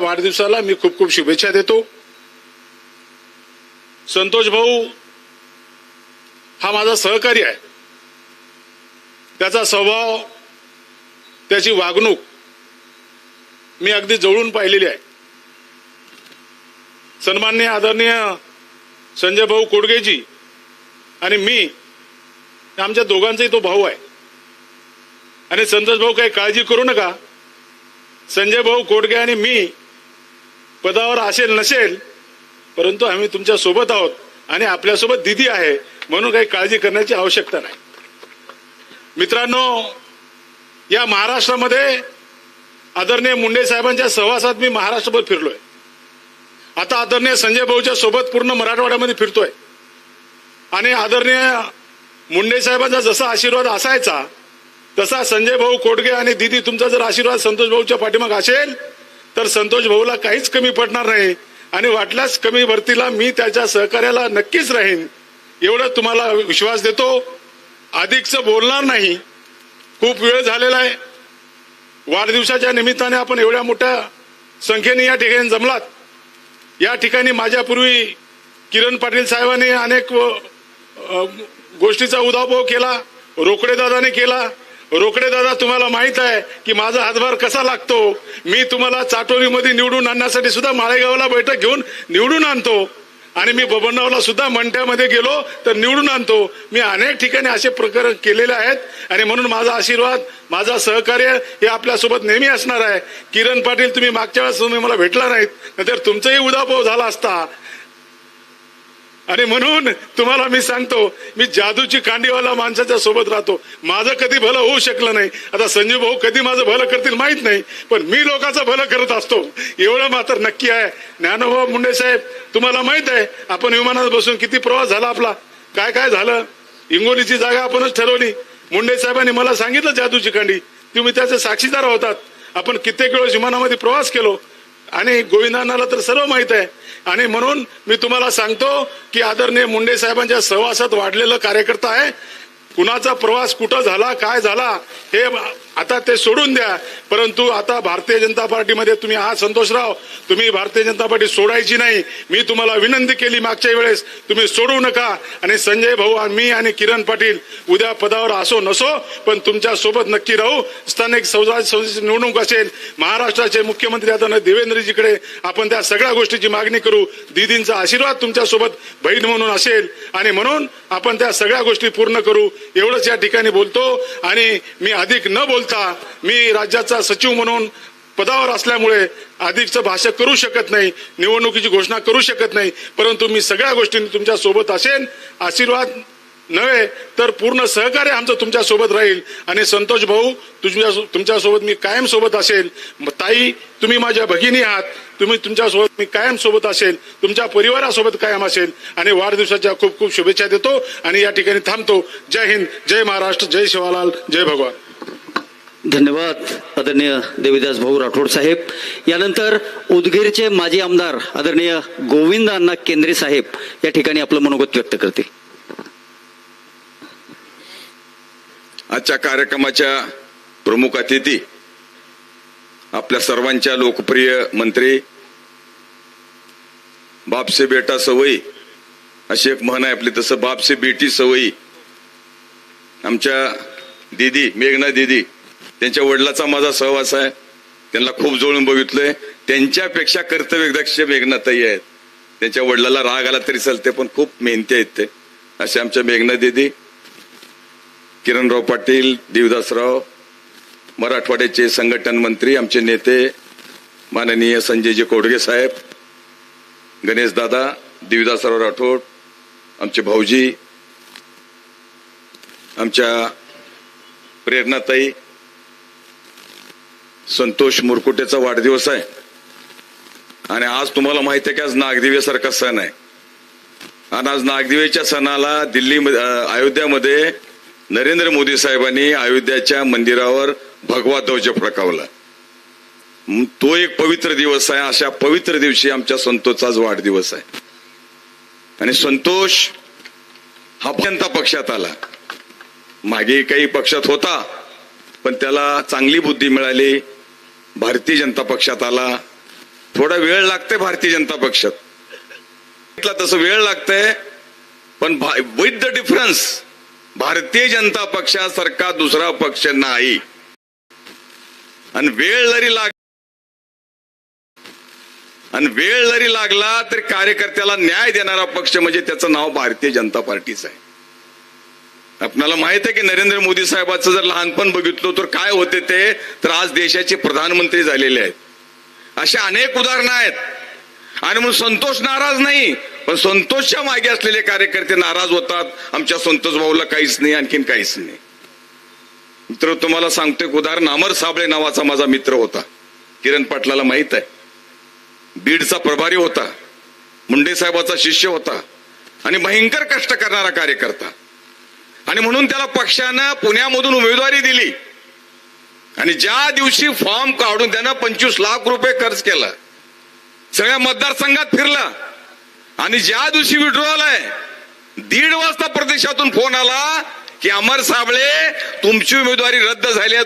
वाढदिवसाला मी खूप खूप शुभेच्छा देतो. संतोष भाऊ हा माझा सहकारी आहे. त्याचा स्वभाव त्याची वागणूक मी अगदी जवळून पाहिलेली आहे. सन्मान्य आदरणीय संजय भाऊ कोडगेजी आणि मी आमच्या दोघांचाही तो भाऊ आहे. आणि संतोष भाऊ काही काळजी करू नका. संजय भाऊ कोडगे आणि मी पदावर असेल नसेल परंतु आम्ही तुमच्यासोबत आहोत आणि आपल्यासोबत दिदी आहे म्हणून काही काळजी करण्याची आवश्यकता नाही. मित्रांनो या महाराष्ट्रामध्ये आदरणीय मुंडे साहेबांच्या सहवासात मी महाराष्ट्रभर फिरलोय. आता आदरणीय संजय भाऊच्या सोबत पूर्ण मराठवाड्यामध्ये फिरतोय. आणि आदरणीय मुंडे साहेबांचा जसा आशीर्वाद असायचा तसा संजय भाऊ कोटगे आणि दिदी तुमचा जर आशीर्वाद संतोष भाऊच्या पाठीमाग असेल तर संतोष भाऊला काहीच कमी पडणार नाही. आणि वाटल्यास कमी भरतीला मी त्याच्या सहकार्याला नक्कीच राहीन. एवढं तुम्हाला विश्वास देतो. अधिकच बोलणार नाही. खूप वेळ झालेला आहे. वाढदिवसाच्या निमित्ताने आपण एवढ्या मोठ्या संख्येने या ठिकाणी जमलात. या ठिकाणी माझ्यापूर्वी किरण पाटील साहेबांनी अनेक गोष्टीचा उदाभव केला रोकडेदादाने केला रोकडे दादा तुम्हाला माहीत आहे की माझा हातभार कसा लागतो? मी तुम्हाला चाटोरीमध्ये निवडून आणण्यासाठी सुद्धा माळेगावला बैठक घेऊन निवडून आणतो. आणि मी बबनरावला सुद्धा मंठ्यामध्ये गेलो तर निवडून आणतो. मी अनेक ठिकाणी असे प्रकार केलेले आहेत. आणि म्हणून माझा आशीर्वाद माझा सहकार्य हे आपल्यासोबत नेहमी असणार आहे. किरण पाटील तुम्ही मागच्या वेळेस तुम्ही मला भेटला नाहीत. नंतर तुमचाही उदाभाव झाला असता. आणि म्हणून तुम्हाला मी सांगतो मी जादूची कांडीवाला माणसाच्या सोबत राहतो. माझं कधी भलं होऊ शकलं नाही. आता संजीव भाऊ कधी माझं भलं करतील माहीत नाही पण मी लोकांचं भलं करत असतो. एवढं मात्र नक्की आहे. ज्ञानोबा मुंडे साहेब तुम्हाला माहीत आहे आपण विमानात बसून किती प्रवास झाला आपला? काय काय झालं? हिंगोलीची जागा आपणच ठरवली. मुंडे साहेबांनी मला सांगितलं जादूची कांडी. तुम्ही त्याचे साक्षीदार होतात. आपण कित्येक वेळेस विमानामध्ये प्रवास केलो. आणि गोविंदांना तर सर्व माहीत आहे. आणि म्हणून मी तुम्हाला सांगतो की आदरणीय मुंडे साहेबांच्या सहवासात वाढलेलं कार्यकर्ता आहे. कुणाचा प्रवास कुठं झाला काय झाला हे आता ते सोडून द्या. परंतु आता भारतीय जनता पार्टीमध्ये तुम्ही हा संतोषराव तुम्ही भारतीय जनता पार्टी सोडायची नाही. मी तुम्हाला विनंती केली मागच्या वेळेस तुम्ही सोडू नका. आणि संजय भाऊ मी आणि किरण पाटील उद्या पदावर असो नसो पण तुमच्यासोबत नक्की राहू. स्थानिक स्वराज्य संस्थेची निवडणूक असेल महाराष्ट्राचे मुख्यमंत्री आता देवेंद्रजीकडे आपण त्या सगळ्या गोष्टीची मागणी करू. दिदींचा आशीर्वाद तुमच्यासोबत बहीण म्हणून असेल. आणि म्हणून आपण त्या सगळ्या गोष्टी पूर्ण करू. एवढंच या ठिकाणी बोलतो. आणि मी अधिक न बोलता मी राज्याचा सचिव म्हणून पदावर असल्यामुळे अधिकचं भाषण करू शकत नाही निवडणुकीची घोषणा करू शकत नाही. परंतु मी सगळ्या गोष्टींनी तुमच्यासोबत असेन आशीर्वाद नव्हे तर पूर्ण सहकार्य आमचं तुमच्यासोबत राहील. आणि संतोष भाऊ तुझ्या तुमच्यासोबत मी कायम सोबत असेल ताई तुम्ही माझ्या भगिनी आहात. तुम्ही तुमच्यासोबत मी कायम सोबत असेल तुमच्या परिवारासोबत कायम असेल आणि वाढदिवसाच्या खूप खूप शुभेच्छा देतो आणि या ठिकाणी थांबतो. जय हिंद जय महाराष्ट्र जय शिवालाल जय भगवान. धन्यवाद आदरणीय देवीदास भाऊ राठोड साहेब. यानंतर उदगीरचे माजी आमदार आदरणीय गोविंद अण्णा केंद्रे साहेब या ठिकाणी आपलं मनोगत व्यक्त करतील. आजच्या कार्यक्रमाच्या प्रमुख अतिथी आपल्या सर्वांच्या लोकप्रिय मंत्री बापसे बेटा सवयी अशी एक म्हण आहे आपली तसं बापसे बेटी सवयी. आमच्या दिदी मेघना दिदी त्यांच्या वडिलाचा माझा सहवास आहे. त्यांना खूप जवळून बघितलंय. त्यांच्यापेक्षा कर्तव्यदक्ष मेघनाताई आहेत. त्यांच्या वडिलाला राग आला तरी चालते पण खूप मेहनती आहेत ते. असे आमच्या मेघना दिदी किरणराव पाटील देवदासराव मराठवाड्याचे संघटन मंत्री आमचे नेते माननीय संजयजी कोडगे साहेब गणेशदादा दादा राठोड आमचे भाऊजी आमच्या प्रेरणाताई संतोष मुरकुटेचा वाढदिवस आहे. आणि आज तुम्हाला माहिती आहे की आज नागदिवेसारखा सण आहे. आणि आज नागदिवेच्या सणाला दिल्ली अयोध्यामध्ये नरेंद्र मोदी साहेबांनी अयोध्याच्या मंदिरावर भगवा ध्वज फडकावला तो एक पवित्र दिवस आहे अशा पवित्र दिवशी आमच्या संतोषचाच वाढदिवस आहे. आणि संतोष हा जनता पक्षात आला. मागे काही पक्षात होता पण त्याला चांगली बुद्धी मिळाली भारतीय जनता पक्षात आला. थोडा वेळ लागते भारतीय जनता पक्षात. तसं वेळ लागतंय पण with the difference Bharatiya Janata पक्षासारखा दुसरा पक्ष नाही. आणि वेळ जरी लाग आणि वेळ जरी लागला तरी कार्यकर्त्याला न्याय देणारा पक्ष म्हणजे त्याचं नाव भारतीय जनता पार्टीच आहे. आपल्याला माहीत आहे की नरेंद्र मोदी साहेबांचं जर लहानपण बघितलं तर काय होते ते? तर आज देशाचे प्रधानमंत्री झालेले आहेत. अशा अनेक उदाहरणं आहेत. आणि म्हणून संतोष नाराज नाही पण संतोषच्या मागे असलेले कार्यकर्ते नाराज होतात. आमच्या संतोष भाऊला काहीच नाही आणखीन काहीच नाही. मित्र तुम्हाला सांगतो एक उदाहरण. अमर साबळे नावाचा माझा मित्र होता. किरण पाटलाला माहीत आहे. बीडचा प्रभारी होता. मुंडे साहेबाचा शिष्य होता. आणि भयंकर कष्ट करणारा कार्यकर्ता. आणि म्हणून त्याला पक्षानं पुण्यामधून उमेदवारी दिली. आणि ज्या दिवशी फॉर्म काढून त्यानं पंचवीस लाख रुपये खर्च केला सगळ्या मतदारसंघात फिरला आणि ज्या दिवशी विड्रॉल आहे दीड वाजता प्रदेशातून फोन आला की अमर साबळे तुमची उमेदवारी रद्द झाली आहे.